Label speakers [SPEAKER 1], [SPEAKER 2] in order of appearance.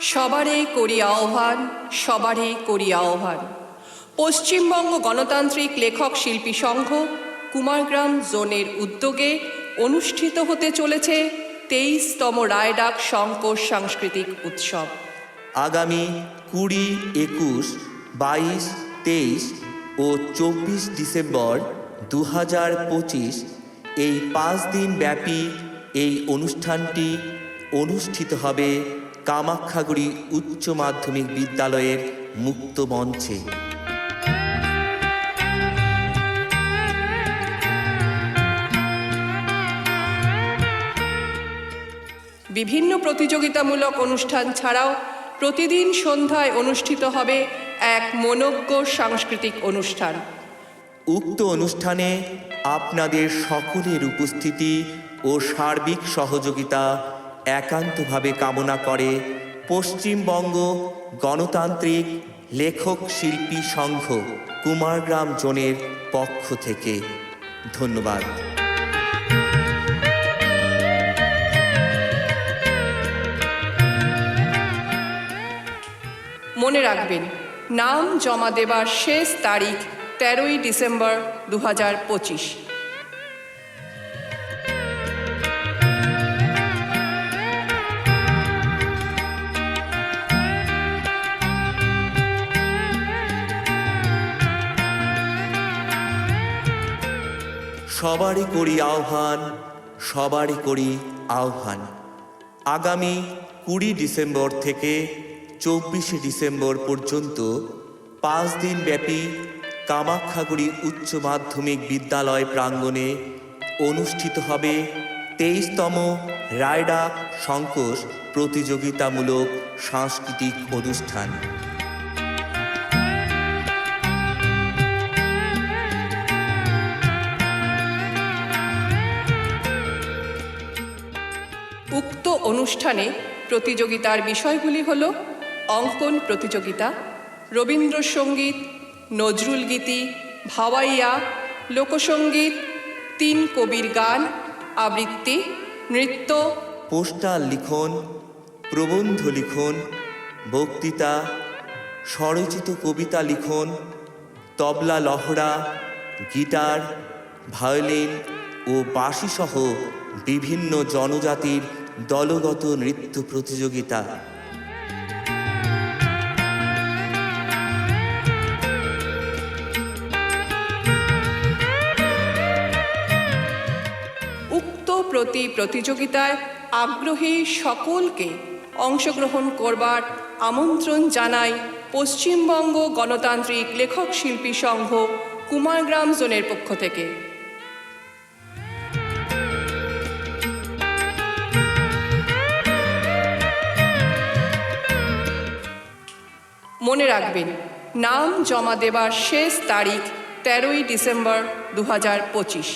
[SPEAKER 1] সবারই করি আহ্বান সবারই করি আহ্বান। পশ্চিমবঙ্গ গণতান্ত্রিক লেখক শিল্পী সংঘ, কুমারগ্রাম জোনের উদ্যোগে অনুষ্ঠিত হতে চলেছে তেইশতম রায়ডাক শঙ্কর সাংস্কৃতিক উৎসব।
[SPEAKER 2] আগামী কুড়ি, একুশ, বাইশ, তেইশ ও চব্বিশ ডিসেম্বর দু হাজার পঁচিশ এই পাঁচ দিন ব্যাপী এই অনুষ্ঠানটি অনুষ্ঠিত হবে কামাখ্যাগুড়ি উচ্চ মাধ্যমিক বিদ্যালয়ের মুক্ত মঞ্চে।
[SPEAKER 1] বিভিন্ন প্রতিযোগিতামূলক অনুষ্ঠান ছাড়াও প্রতিদিন সন্ধ্যায় অনুষ্ঠিত হবে এক মনোজ্ঞ সাংস্কৃতিক অনুষ্ঠান।
[SPEAKER 2] উক্ত অনুষ্ঠানে আপনাদের সকলের উপস্থিতি ও সার্বিক সহযোগিতা একান্তভাবে কামনা করে পশ্চিমবঙ্গ গণতান্ত্রিক লেখক শিল্পী সংঘ কুমারগ্রাম জোনের পক্ষ থেকে। ধন্যবাদ।
[SPEAKER 1] মনে রাখবেন, নাম জমা দেবার শেষ তারিখ তেরোই ডিসেম্বর দু হাজার পঁচিশ।
[SPEAKER 2] সবারই করি আহ্বান, সবারই করি আহ্বান। আগামী কুড়ি ডিসেম্বর থেকে চব্বিশে ডিসেম্বর পর্যন্ত পাঁচ দিন ব্যাপী কামাখ্যাগুড়ি উচ্চ মাধ্যমিক বিদ্যালয় প্রাঙ্গণে অনুষ্ঠিত হবে তেইশতম রায়ডা সংকোষ প্রতিযোগিতামূলক সাংস্কৃতিক অনুষ্ঠান।
[SPEAKER 1] অনুষ্ঠানে প্রতিযোগিতার বিষয়গুলি হল অঙ্কন প্রতিযোগিতা, রবীন্দ্রসঙ্গীত, নজরুল গীতি, ভাওয়াইয়া, লোকসঙ্গীত, তিন কবির গান, আবৃত্তি, নৃত্য।
[SPEAKER 2] পোস্টার লিখন, প্রবন্ধ লিখন, বক্তৃতা, স্বরচিত কবিতা লিখন, তবলা লহরা গিটার, ভায়োলিন ও বাঁশিসহ বিভিন্ন জনজাতির দলগত নৃত্য প্রতিযোগিতা।
[SPEAKER 1] উক্ত প্রতি প্রতিযোগিতায় আগ্রহী সকলকে অংশগ্রহণ করবার আমন্ত্রণ জানাই পশ্চিমবঙ্গ গণতান্ত্রিক লেখক শিল্পী সংঘ কুমারগ্রাম জোনের পক্ষ থেকে। মনে রাখবেন নাম জমা দেবার শেষ তারিখ তেরোই ডিসেম্বর দু হাজার পঁচিশ।